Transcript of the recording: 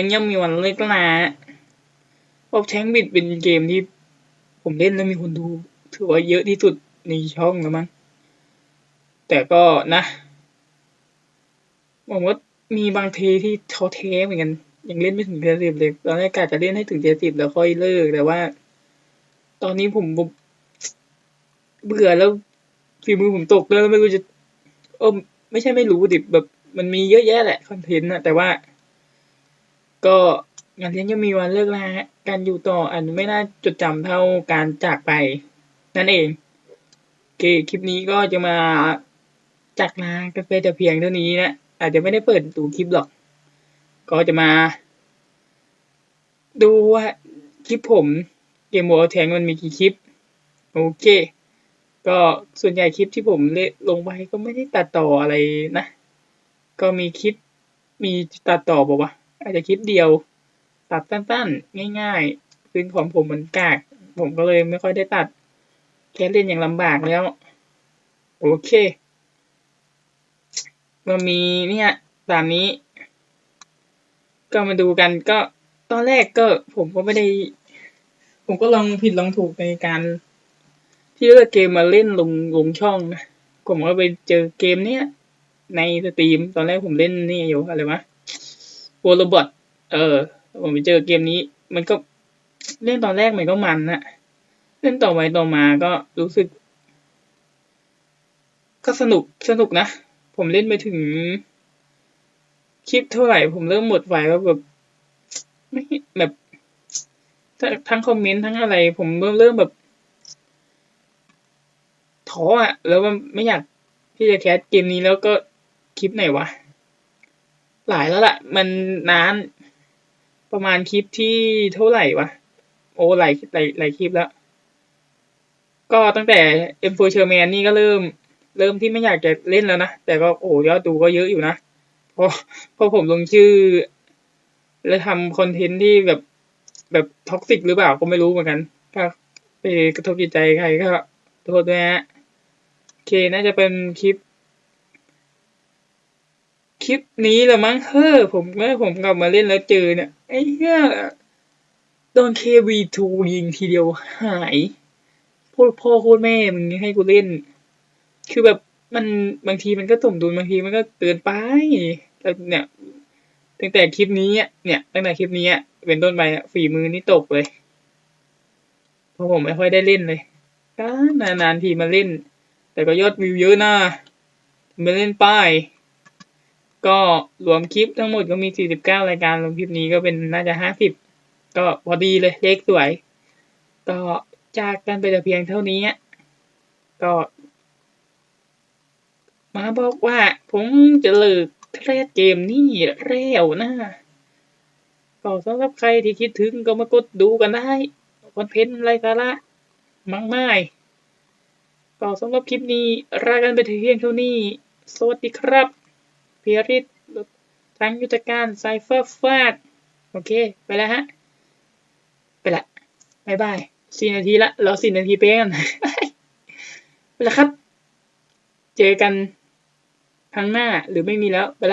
ยังย่อมมีวันเลิกลาเพราะแทงบิดเป็นเกมที่ผมเล่นแล้วมีคนดู ถือว่าเยอะที่สุดในช่องแล้วมั้ง แต่ก็นะผมว่ามีบางทีที่ท้อแท้เหมือนกัน ยังเล่นไม่ถึงเทียสิบเลยตอนแรกกะจะเล่นให้ถึงเทียสิบแล้วค่อยเลิก แต่ว่า ตอนนี้ผมผมเบื่อแล้วฝีมือผมตกแล้วไม่รู้จะเออไม่ใช่ไม่รู้ดิแบบ มันมีเยอะแยะแหละคอนเทนต์นะแต่ว่า ก็งานเลี้ยงยังมีวันเลิกลาการอยู่ต่ออันไม่น่าจดจำเท่าการจากไป นั่นเองโอเคคลิปนี้ก็จะมาจากลากันไปแต่เพียงเท่านี้นะอาจจะไม่ได้เปิดดูคลิปหรอก ก็จะมา ดูว่าคลิปผมเกมโมแทงมันมีกี่คลิป โอเค ก็ส่วนใหญ่คลิปที่ผมเลลงไปก็ไม่ได้ตัดต่ออะไรนะ ก็มีคลิปมีตัดต่อบอกว่า อาจจะคลิปเดียว ตัดสั้นๆ ง่ายๆซึ่งของผมมันกาก ผมก็เลยไม่ค่อยได้ตัด แค่เล่นอย่างลำบากแล้ว โอเคมันมีเนี่ยตามนี้ ก็มาดูกันก็ตอนแรกก็ผมก็ไม่ได้ ผมก็ลองผิดลองถูกในการที่เลือกเกมมาเล่นลงลงช่องนะผมก็ไปเจอเกมเนี้ยในสตรีมตอนแรกผมเล่นนี่อยู่อะไรวะ โวลบอทเออ ผมไปเจอเกมนี้ มันก็เล่นตอนแรกมันก็มันนะเล่นต่อไปต่อมาก็รู้สึก ก็สนุกสนุกนะ ผมเล่นไปถึง คลิปเท่าไหร่ผมเริ่มหมดไฟแล้วแบบไม่แบบทั้งคอมเมนต์ทั้งอะไร ผมเริ่มเริ่มแบบท้ออะแล้วก็ไม่อยากที่จะแคสเกมนี้แล้วก็คลิปไหนวะ หลายแล้วล่ะ มันนาน ประมาณคลิปที่เท่าไหร่วะ โอ้หลายหลายหลายคลิปแล้ว ก็ตั้งแต่ M4 Sherman นี่ก็เริ่ม เริ่มที่ไม่อยากจะเล่นแล้วนะ แต่ก็โอ้ยอดดูก็เยอะอยู่นะเพราะเพราะผมลงชื่อ แล้วทำคอนเทนต์ที่แบบแบบท็อกซิกหรือเปล่าก็ไม่รู้เหมือนกันถ้าไปกระทบจิตใจใครก็โทษด้วยฮะโอเคน่าจะเป็นคลิป คลิปนี้ละมั้งเฮ้อผมเมื่อผมกลับมาเล่นแล้วเจอเนี่ยไอ้เหี้ยโดน KV2 ยิงทีเดียวหายพูดพ่อโคตรแม่มึงให้กูเล่น คือแบบมันบางทีมันก็สมดุลบางทีมันก็เกินไปแล้วเนี่ยตั้งแต่คลิปนี้เนี่ยตั้งแต่คลิปนี้เป็นต้นไปฝีมือนี่ตกเลย เพราะผมไม่ค่อยได้เล่นเลยก็นานๆทีมาเล่น แต่ก็ยอดวิวเยอะนะมาเล่นป้าย ก็รวมคลิปทั้งหมดก็มี 49 รายการรวมคลิปนี้ก็เป็นน่าจะ 50 ก็พอดีเลยเลขสวย ก็จากกันไปแต่เพียงเท่านี้ก็ มาบอกว่าผมจะเลิกเล่นเกมนี่แล้วนะก็สำหรับใครที่คิดถึงก็มากดดูกันได้คอนเทนต์ไรสาระมากมายก็สำหรับคลิปนี้ลากันไปเพียงเท่านี้ สวัสดีครับ พีริตทั้งยุทธการไซเฟอร์ฟาดโอเค ไปแล้วฮะ ไปละบายบายสี่นาทีละรอสี่นาทีเป๊กันไปละครับ เจอกันครั้งหน้าหรือไม่มีแล้วไปละ